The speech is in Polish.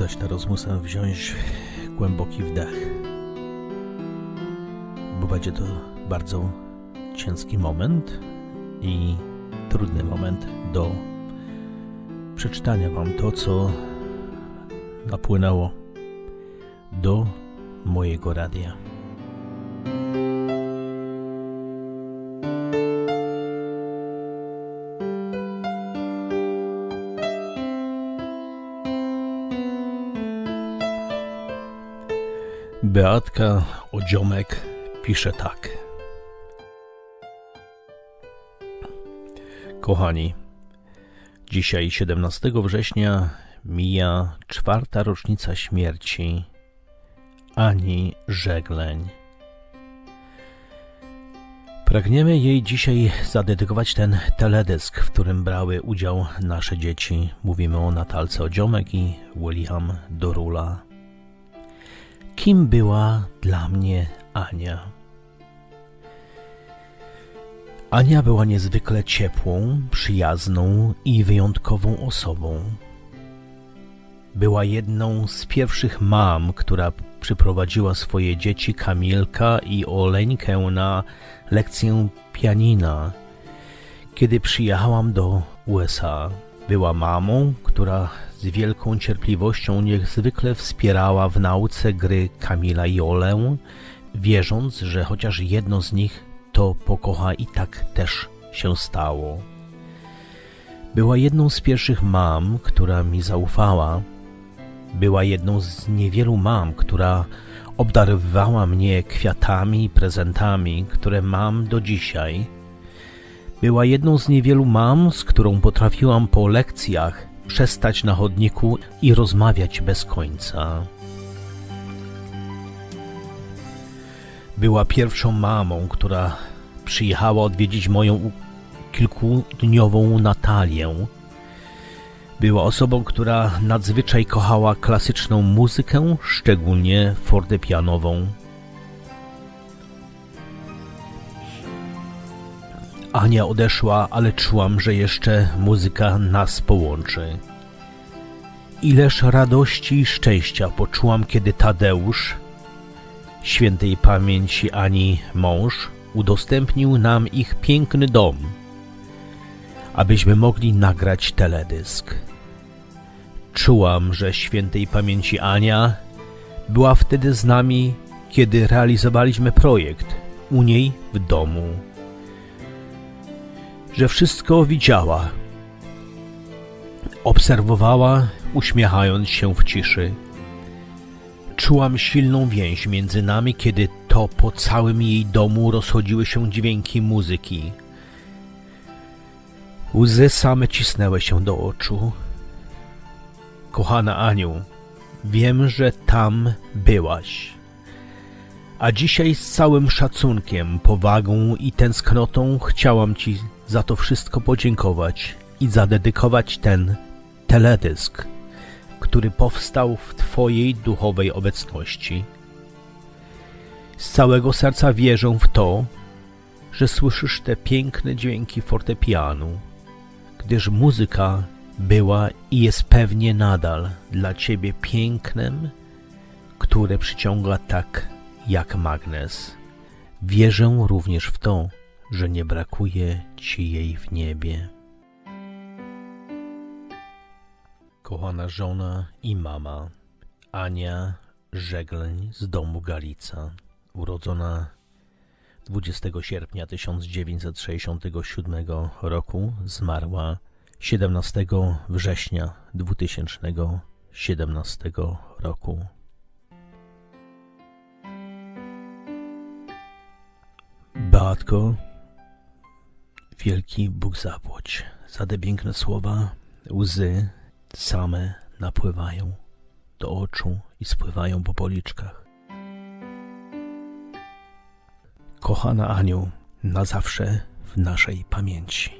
zaś teraz muszę wziąć głęboki wdech, bo będzie to bardzo ciężki moment i trudny moment do przeczytania Wam to, co napłynęło do mojego radia. Beatka Odziomek pisze tak. Kochani, dzisiaj 17 września mija czwarta rocznica śmierci Ani Żegleń. Pragniemy jej dzisiaj zadedykować ten teledysk, w którym brały udział nasze dzieci. Mówimy o Natalce Odziomek i William Dorula. Kim była dla mnie Ania? Ania była niezwykle ciepłą, przyjazną i wyjątkową osobą. Była jedną z pierwszych mam, która przyprowadziła swoje dzieci Kamilka i Oleńkę na lekcję pianina. Kiedy przyjechałam do USA, była mamą, która z wielką cierpliwością niezwykle wspierała w nauce gry Kamila i Olę, wierząc, że chociaż jedno z nich to pokocha i tak też się stało. Była jedną z pierwszych mam, która mi zaufała. Była jedną z niewielu mam, która obdarowywała mnie kwiatami i prezentami, które mam do dzisiaj. Była jedną z niewielu mam, z którą potrafiłam po lekcjach przestać na chodniku i rozmawiać bez końca. Była pierwszą mamą, która przyjechała odwiedzić moją kilkudniową Natalię. Była osobą, która nadzwyczaj kochała klasyczną muzykę, szczególnie fortepianową. Ania odeszła, ale czułam, że jeszcze muzyka nas połączy. Ileż radości i szczęścia poczułam, kiedy Tadeusz, świętej pamięci Ani mąż, udostępnił nam ich piękny dom, abyśmy mogli nagrać teledysk. Czułam, że świętej pamięci Ania była wtedy z nami, kiedy realizowaliśmy projekt u niej w domu że wszystko widziała. Obserwowała, uśmiechając się w ciszy. Czułam silną więź między nami, kiedy to po całym jej domu rozchodziły się dźwięki muzyki. Łzy same cisnęły się do oczu. Kochana Aniu, wiem, że tam byłaś. A dzisiaj z całym szacunkiem, powagą i tęsknotą chciałam Ci za to wszystko podziękować i zadedykować ten teledysk, który powstał w Twojej duchowej obecności. Z całego serca wierzę w to, że słyszysz te piękne dźwięki fortepianu, gdyż muzyka była i jest pewnie nadal dla Ciebie pięknem, które przyciąga tak jak magnes. Wierzę również w to, że nie brakuje ci jej w niebie. Kochana żona i mama Ania Żegleń z domu Galica, urodzona 20 sierpnia 1967 roku, zmarła 17 września 2017 roku. Beatko, wielki Bóg zapłać za te piękne słowa. Łzy same napływają do oczu i spływają po policzkach. Kochana Aniu, na zawsze w naszej pamięci.